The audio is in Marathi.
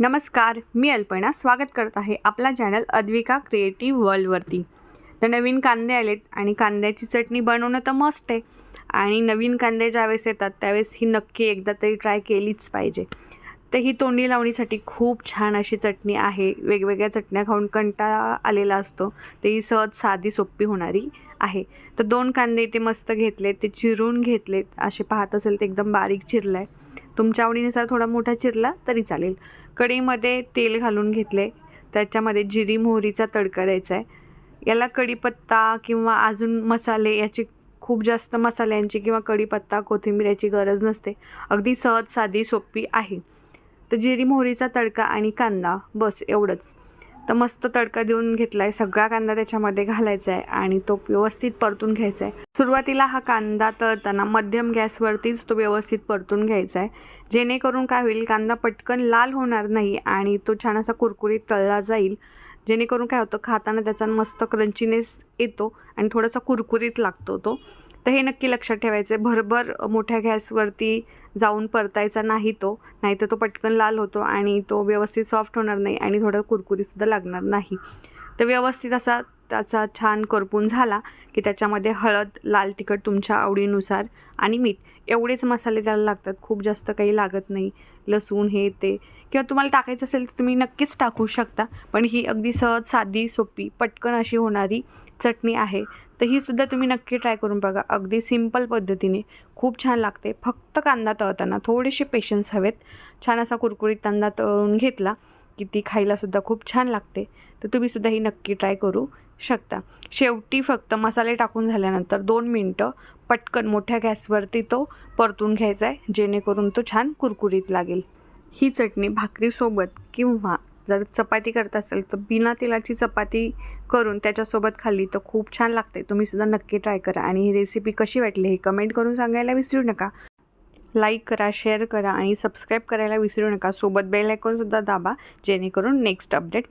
नमस्कार मी अल्पना स्वागत करत आहे आपला चॅनल अद्विका क्रिएटिव्ह वर्ल्डवरती तर नवीन कांदे आलेत आणि कांद्याची चटणी बनवणं तर मस्त आहे. आणि नवीन कांदे ज्यावेळेस येतात त्यावेळेस ही नक्की एकदा तरी ट्राय केलीच पाहिजे. तर ही तोंडी लावणीसाठी खूप छान अशी चटणी आहे. वेगवेगळ्या चटण्या खाऊन कंटाळा आलेला असतो. ते ही सहज साधी सोपी होणारी आहे. तर दोन कांदे इथे मस्त घेतलेत ते चिरून घेतलेत. असे पाहत असेल ते एकदम बारीक चिरलं आहे तुमच्या आवडीनुसार थोडा मोठा चिरला तरी चालेल. कढईमध्ये तेल घालून घेतले त्याच्यामध्ये जिरी मोहरीचा तडका द्यायचा आहे. याला कढीपत्ता किंवा अजून मसाले याची खूप जास्त मसाल्यांची किंवा कढीपत्ता कोथिंबीर याची गरज नसते. अगदी सहज साधी सोपी आहे. तर जिरी मोहरीचा तडका आणि कांदा बस एवढंच. तर मस्त तडका देऊन घेतला आहे सगळा कांदा त्याच्यामध्ये घालायचा आहे आणि तो व्यवस्थित परतून घ्यायचा आहे सुरुवातीला हा कांदा तळताना मध्यम गॅसवरतीच तो व्यवस्थित परतून घ्यायचा आहे जेणेकरून काय होईल कांदा पटकन लाल होणार नाही आणि तो छान असा कुरकुरीत तळला जाईल. जेणेकरून काय होतं खाताना त्याचा मस्त क्रंचीनेस येतो आणि थोडासा कुरकुरीत लागतो तो. तर हे नक्की लक्षात ठेवायचं आहे भरभर मोठ्या गॅसवरती जाऊन परतायचा नाही तो नाहीतर तो पटकन लाल होतो आणि तो व्यवस्थित सॉफ्ट होणार नाही आणि थोडं कुरकुरीसुद्धा लागणार नाही. तर व्यवस्थित असा त्याचा छान करपून झाला की त्याच्यामध्ये हळद लाल तिखट तुमच्या आवडीनुसार आणि मीठ. एवढेच मसाले त्याला लागतात खूप जास्त काही लागत नाही. लसूण हे ते. किंवा तुम्हाला टाकायचं असेल तर तुम्ही नक्कीच टाकू शकता पण ही अगदी सहज साधी सोपी पटकन अशी होणारी चटणी आहे. तर ही सुद्धा तुम्ही नक्की ट्राय करून बघा. अगदी सिंपल पद्धतीने. खूप छान लागते. फक्त कांदा तळताना थोडेसे पेशन्स हवेत. छान असा कुरकुरीत कांदा तळून घेतला की ती खायलासुद्धा खूप छान लागते. तर तुम्हीसुद्धा ही नक्की ट्राय करू शकता. शेवटी फक्त मसाले टाकून झाल्यानंतर दोन मिनटं पटकन मोठ्या गॅसवरती तो परतून घ्यायचा आहे. जेणेकरून तो छान कुरकुरीत लागेल. ही चटणी भाकरीसोबत किंवा जर चपाती करत असेल तर बिना तेलाची चपाती करून त्याच्यासोबत खाल्ली तर खूप छान लागते. तुम्ही सुद्धा नक्की ट्राय करा आणि ही रेसिपी कशी वाटली हे कमेंट करून सांगायला विसरू नका. लाईक करा शेअर करा आणि सबस्क्राईब करायला विसरू नका. सोबत बेल आयकॉनसुद्धा दाबा जेणेकरून नेक्स्ट अपडेट मिळेल.